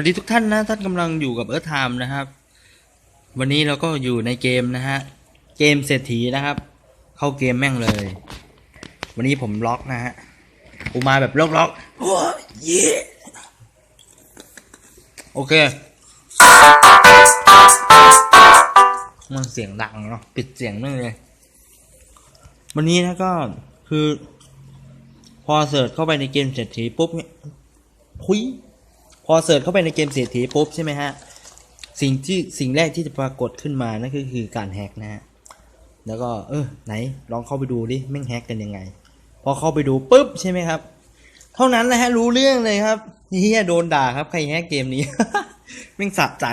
วัสดีทุกท่านนะท่านกำลังอยู่กับเอิร์ธไทม์นะครับ วันนี้เราก็อยู่ในเกมนะฮะเกมเศรษฐีนะครับ เข้าเกมแม่งเลย วันนี้ผมล็อกนะฮะกูมาแบบล็อกล็อกโอ้ยโอเคมันเสียงดังเนาะปิดเสียงนั่นเลย วันนี้นะก็คือ พอเสิร์ชเข้าไปในเกมเศรษฐีปุ๊บเนี่ยคุย พอเสิร์ชเข้าไปในเกมเศรษฐีปุ๊บใช่ไหมฮะ สิ่งที่สิ่งแรกที่จะปรากฏขึ้นมานั่นก็คือการแฮกนะฮะ แล้วก็เออไหนลองเข้าไปดูดิแม่งแฮกกันยังไง พอเข้าไปดูปุ๊บใช่ไหมครับ เท่านั้นแหละฮะรู้เรื่องเลยครับเฮียโดนด่าครับใครแฮกเกมนี้แม่งสะใจ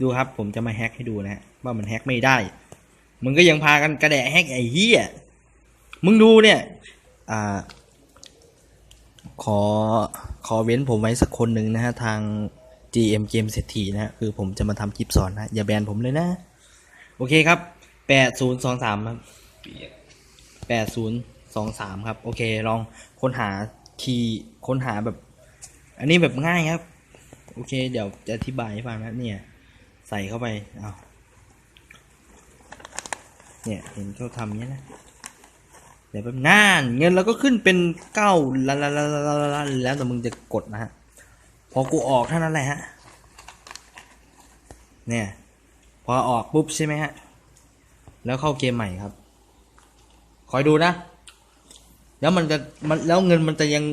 ดูครับ ผมจะมาแฮกให้ดูนะฮะว่ามันแฮกไม่ได้มึงก็ยังพากันกระแดะแฮกไอ้เฮียมึงดูเนี่ย อ่า ขอขอเว้นผมไว้สักคนหนึ่งนะฮะ ทาง GM เกมเศรษฐีนะฮะคือผมจะมาทำคลิปสอนนะ อย่าแบนผมเลยนะ โอเคครับ8023ครับ8023ครับ โอเค ลองค้นหาคีย์ค้นหาแบบ อันนี้แบบง่ายครับ โอเค เดี๋ยวจะอธิบายให้ฟังนะเนี่ย ใส่เข้าไปเอาเนี่ย เห็นเขาทำเนี้ยนะ เดี๋ยวแป๊บนานเงินเราก็ขึ้นเป็นเก้าละละละละละละละแล้วแต่มึงจะกดนะฮะ พอกูออกเท่านั้นแหละฮะ เนี่ย พอออกปุ๊บใช่ไหมฮะ แล้วเข้าเกมใหม่ครับ คอยดูนะ แล้วมันจะมันแล้วเงินมันจะยัง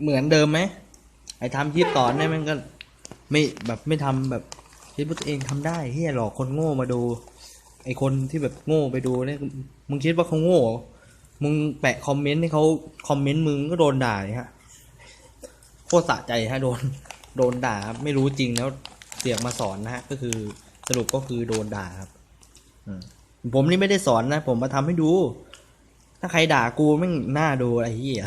เหมือนเดิมไหมไอ้ทำคลิปต่อเนี่ยมันก็ไม่แบบไม่ทำแบบคิดว่าตัวเองทำได้เฮียหลอกคนโง่มาดู ไอคนที่แบบโง่ไปดูเนี่ยมึงคิดว่าเขาโง่ มึงแปะคอมเมนต์ให้เขาคอมเมนต์มึงก็โดนด่าเลยฮะโคตรสะใจฮะโดนโดนด่าครับไม่รู้จริงแล้วเสียงมาสอนนะฮะก็คือสรุปก็คือโดนด่าครับอืมผมนี่ไม่ได้สอนนะ ผมมาทำให้ดู ถ้าใครด่ากูไม่งน่าดูไอ้เหี้ย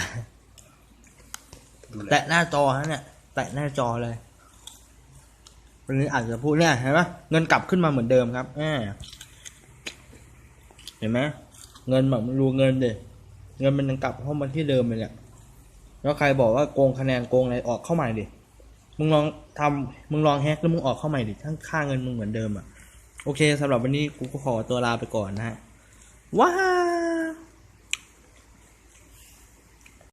ดูแลแตะหน้าจอฮะเนี่ยแตะหน้าจอเลยวันนี้อาจจะพูดเนี่ยเห็นไหมเงินกลับขึ้นมาเหมือนเดิมครับแหมเห็นไหม เงินแบบดูเงินเดยเงินมันยังกลับเข้ามาที่เดิมเลยเนี่ยแล้วใครบอกว่าโกงคะแนนโกงอะไรออกเข้าใหม่ดิมึงลองทำมึงลองแฮกแล้วมึงออกเข้าใหม่ดิทั้งค่าเงินมึงเหมือนเดิมอะโอเคสำหรับวันนี้กูก็ขอตัวลาไปก่อนนะฮะว้า